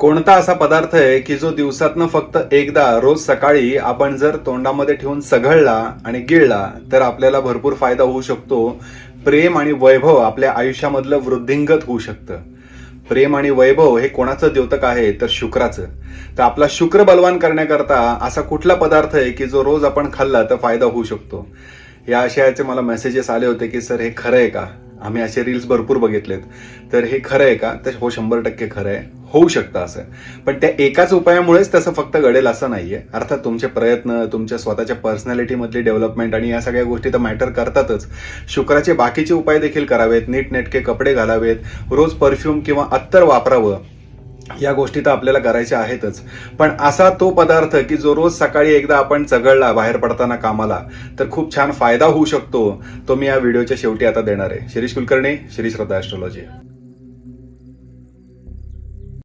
कोणता असा पदार्थ आहे की जो दिवसातनं फक्त एकदा रोज सकाळी आपण जर तोंडामध्ये ठेवून सघळला आणि गिळला तर आपल्याला भरपूर फायदा होऊ शकतो. प्रेम आणि वैभव आपल्या आयुष्यामधलं वृद्धिंगत होऊ शकतं. प्रेम आणि वैभव हे कोणाचं द्योतक आहे? तर शुक्राचं. तर आपला शुक्र बलवान करण्याकरता असा कुठला पदार्थ आहे की जो रोज आपण खाल्ला तर फायदा होऊ शकतो? या आशयाचे मला मेसेजेस आले होते की सर हे खरं आहे का? आम्ही असे रील्स भरपूर बघितलेत. तर हे खरं आहे का? तर हो शंभर टक्के खरं आहे. होऊ शकतं असं. पण त्या एकाच उपायामुळेच तसं फक्त घडेल असं नाहीये. अर्थात तुमचे प्रयत्न तुमच्या स्वतःच्या पर्सनॅलिटीमधली डेव्हलपमेंट आणि या सगळ्या गोष्टी तर मॅटर करतातच. शुक्राचे बाकीचे उपाय देखील करावेत. नीटनेटके कपडे घालावेत. रोज परफ्यूम किंवा अत्तर वापरावं. या गोष्टी तर आपल्याला करायच्या आहेतच. पण असा तो पदार्थ की जो रोज सकाळी एकदा आपण चघळला बाहेर पडताना कामाला तर खूप छान फायदा होऊ शकतो. तो मी या व्हिडिओच्या शेवटी आता देणार आहे. शिरीष कुलकर्णी श्री श्रद्धा ॲस्ट्रॉलॉजी